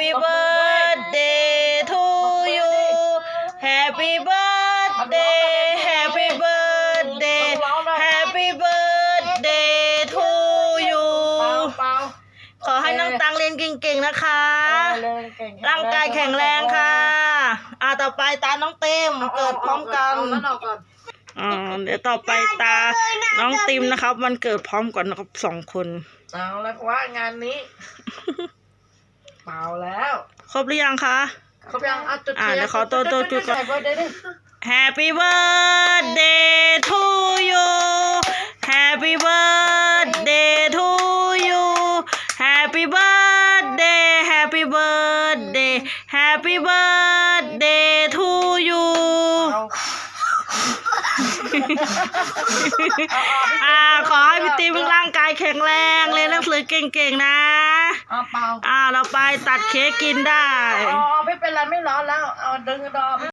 Happy birthday to you Happy birthday Happy birthday Happy birthday to you ขอให้น้องตังเรียนเก่งๆนะคะ ร่างกายแข็งแรงค่ะ อ่าต่อไปตาน้องเต็มเกิดพร้อมกันเดี๋ยวต่อไปตาน้องติมนะครับ มันเกิดพร้อมกันนะครับสองคน เอาละว่างานนี้ เปล่าแล้ว ครบหรือยังคะเขาไปเอาจุดอะทีนเดี๋ยวขอตัวตัวจุดก่อน ใส่เบอร์เดย์ดิ Happy birthday to you Happy birthday to you Happy birthday Happy birthday Happy birthday to you เอาอ่าขอให้พี่ติมร่างกายแข็งแรงเรียนหนังสือเก่งๆนะ เอาเปล่าอ่าเราไปตัดเค้กกินได้ อ๋อไม่เป็นไรไม่ร้อนแล้ว เอาดึงดอม